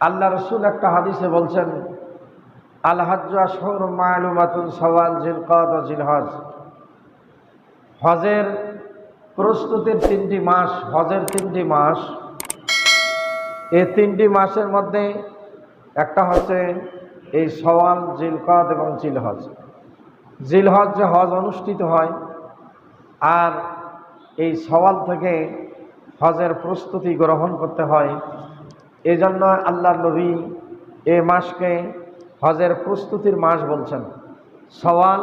আল্লাহ রসুল একটা হাদিসে বলছেন, আল হজ্জ শহর সওয়াল জিল কদ ও জিল হজ। হজের প্রস্তুতির তিনটি মাস, হজের তিনটি মাস। এই তিনটি মাসের মধ্যে একটা হচ্ছে এই সওয়াল জিলকদ এবং জিলহজ জিলহজ যে হজ অনুষ্ঠিত হয়, আর এই সওয়াল থেকে হজের প্রস্তুতি গ্রহণ করতে হয় এই জন্য আল্লাহ নবী এ মাসকে হজের প্রস্তুতির মাস বলছেন। সওয়াল,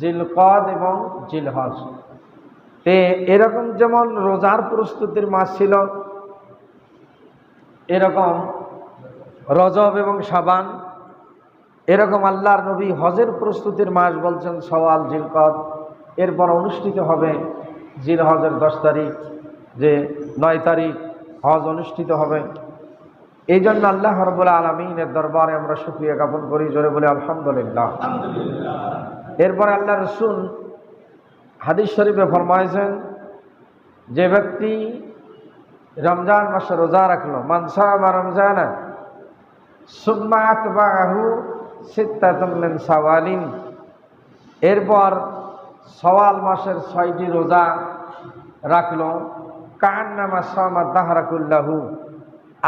জিলকদ এবং জিলহজ। তে এরকম যেমন রোজার প্রস্তুতির মাস ছিল, এরকম রজব এবং সাবান এরকম আল্লাহর নবী হজের প্রস্তুতির মাস বলছেন সওয়াল, জিলকদ। এরপর অনুষ্ঠিত হবে জিল হজের দশ তারিখ, যে নয় তারিখ হজ অনুষ্ঠিত হবে। এই জন্য আল্লাহ রবুল্লা আলমিনের দরবারে আমরা সুক্রিয়া জ্ঞাপন করি জোরে বলে আলহামদুলিল্লাহ। এরপরে আল্লাহ রসুল হাদিস শরীফে ফরমাইছেন যে ব্যক্তি রমজান মাসে রোজা রাখল মানসা বা রমজানা সুম্মাত বা আহু সিত্তাতমিন সাওয়ালিন এরপর সওয়াল মাসের ছয়টি রোজা রাখল কান্নামা সামা দাহরাকুল্লাহু।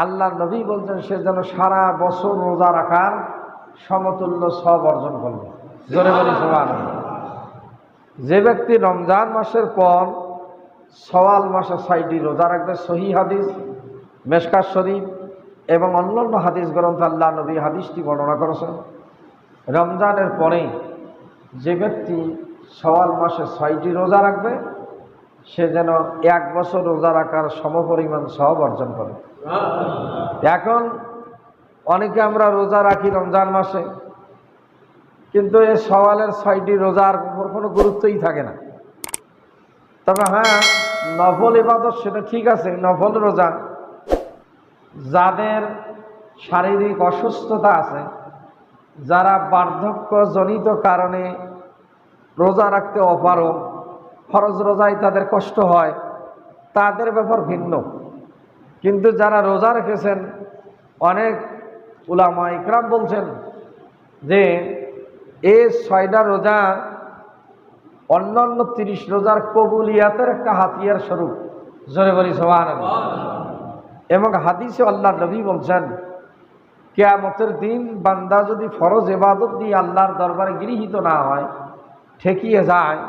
আল্লাহ নবী বলছেন, সে যেন সারা বছর রোজা রাখার সমতুল্য সব অর্জন করবে। জোরে যে ব্যক্তি রমজান মাসের পর সওয়াল মাসে ছয়টি রোজা রাখবে, সহি হাদিস মেশকার শরীফ এবং অন্যান্য হাদিস গ্রন্থ আল্লাহ নবী হাদিসটি বর্ণনা করেছেন। রমজানের পরে যে ব্যক্তি সওয়াল মাসে ছয়টি রোজা রাখবে সে যেন এক বছর রোজা রাখার সমপরিমাণ সব অর্জন করে। এখন অনেকে আমরা রোজা রাখি রমজান মাসে, কিন্তু এ সওয়ালের ছয়টি রোজার উপর কোনো গুরুত্বই থাকে না। তবে হ্যাঁ নফল ইবাদত সেটা ঠিক আছে, নফল রোজা। যাদের শারীরিক অসুস্থতা আছে, যারা বার্ধক্যজনিত কারণে রোজা রাখতে অপারক ফরজ রোজায় তাদের কষ্ট হয়, তাদের ব্যাপার ভিন্ন। কিন্তু যারা রোজা রেখেছেন, অনেক উলামা ইকরাম বলছেন যে এই ছয়টা রোজা অন্যান্য তিরিশ রোজার কবুলিয়াতের একটা হাতিয়ার স্বরূপ। জোরে বলি সবার এবং হাদিসে আল্লাহ নবী বলছেন, কেয়ামতের দিন বান্দা যদি ফরজ এবাদত দিয়ে আল্লাহর দরবারে গৃহীত না হয়, ঠেকিয়ে যায়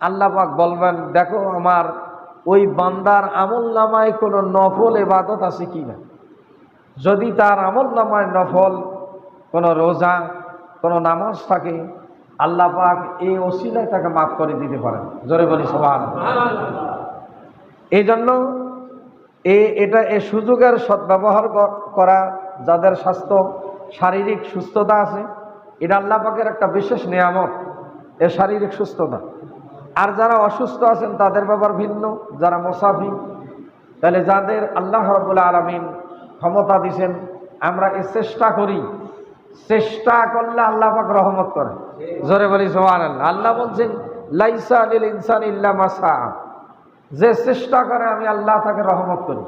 আল্লাহ পাক বলবেন, দেখো আমার ওই বান্দার আমল নামায় কোনো নফল এবাদত আছে কি না? যদি তার আমল নামায় নফল, কোনো রোজা, কোনো নামাজ থাকে, আল্লাহ পাক এই ওসিলায় তাকে মাফ করে দিতে পারেন। জোরে বলি সবার এই জন্য এ, এটা এ সুযোগের সদ্ব্যবহার করা, যাদের স্বাস্থ্য শারীরিক সুস্থতা আছে, এটা আল্লাহ পাকের একটা বিশেষ নিয়ামত, এ শারীরিক সুস্থতা। আর যারা অসুস্থ আছেন, তাদের ব্যাপার ভিন্ন। যারা মোসাফি তাহলে যাদের আল্লাহ রবুল্লা আলমিন ক্ষমতা দিছেন, আমরা এ চেষ্টা করি। চেষ্টা করলে আল্লাহ পাক রহমত করে। জোরে বলি সোহান আল্লাহ আল্লাহ বলছেন, লাইসা আলিল ইনসান ইল্লা মাসা যে চেষ্টা করে, আমি আল্লাহ তাকে রহমত করি।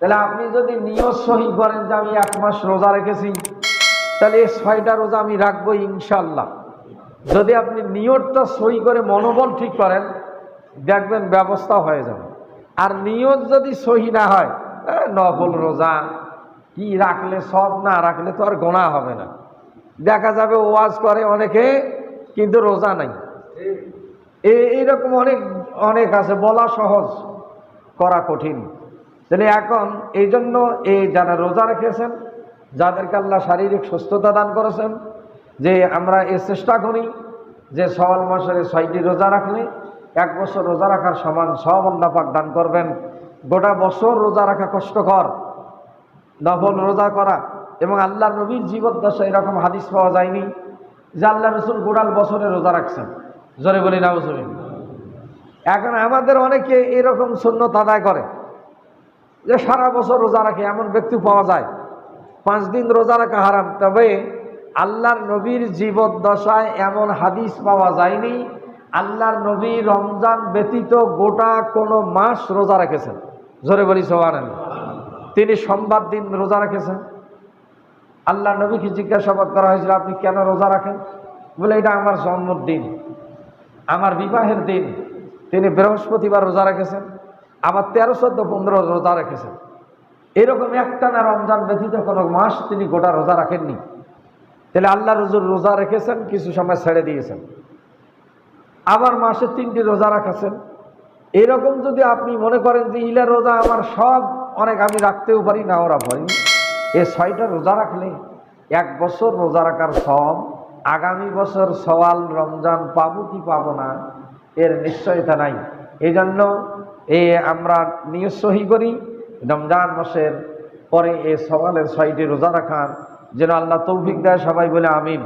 তাহলে আপনি যদি নিয়ত সহি করেন যে আমি এক মাস রোজা রেখেছি, তাহলে এই ছয়টা রোজা আমি রাখব ইনশাল্লাহ যদি আপনি নিয়তটা সই করে মনোবল ঠিক করেন, দেখবেন ব্যবস্থা হয়ে যাবে। আর নিয়ত যদি সহি না হয় নফল রোজা, কি রাখলে সব না রাখলে তো আর গোনা হবে না। দেখা যাবে ওয়াজ করে অনেকে, কিন্তু রোজা নাই। এইরকম অনেক অনেক আছে, বলা সহজ, করা কঠিন। তাহলে এখন এই জন্য এই যারা রোজা রেখেছেন, যাদেরকে আল্লাহ শারীরিক সুস্থতা দান করেছেন, যে আমরা এ চেষ্টা করি যে সওয়াল মাসের ছয়টি রোজা রাখলে এক বছর রোজা রাখার সমান সব পাক দান করবেন। গোটা বছর রোজা রাখা কষ্টকর, নফল রোজা করা এবং আল্লাহ নবীর জীবদ্দশা এরকম হাদিস পাওয়া যায়নি যে আল্লাহ রসুল গোড়াল বছরে রোজা রাখছেন। জোরে বলি না বুঝবেন এখন আমাদের অনেকে এরকম শূন্যত আদায় করে যে সারা বছর রোজা রাখে, এমন ব্যক্তি পাওয়া যায়। পাঁচ দিন রোজা রাখা হারাম। তবে আল্লাহর নবীর জীবদ্দশায় এমন হাদিস পাওয়া যায়নি। আল্লাহর নবী রমজান ব্যতীত গোটা কোনো মাস রোজা রেখেছেন। জোরে বলি সোহান তিনি সোমবার দিন রোজা রেখেছেন। আল্লাহ নবীকে জিজ্ঞাসাবাদ করা হয়েছিল, আপনি কেন রোজা রাখেন? বলে, এটা আমার জন্মদিন আমার বিবাহের দিন। তিনি বৃহস্পতিবার রোজা রেখেছেন, আবার তেরো, চোদ্দ, পনেরো রোজা রেখেছেন। এরকম একটা না রমজান ব্যতীত কোনো মাস তিনি গোটা রোজা রাখেননি। তাহলে আল্লাহ রজুর রোজা রেখেছেন, কিছু সময় ছেড়ে দিয়েছেন। আবার মাসে তিনটি রোজা রাখেছেন। এরকম যদি আপনি মনে করেন যে ইলা রোজা আমার সব, অনেক আমি রাখতেও পারি না ওরা পারি। এ ছয়টা রোজা রাখলে এক বছর রোজা রাখার সব আগামী বছর সওয়াল রমজান পাবো কি পাবো না, এর নিশ্চয়তা নাই। এই জন্য এ আমরা নিয়ত সহি করি, রমজান মাসের পরে এ সওয়ালের ছয়টি রোজা রাখার যেন আল্লাহ তৌফিক দেয় সবাই বলে আমিন।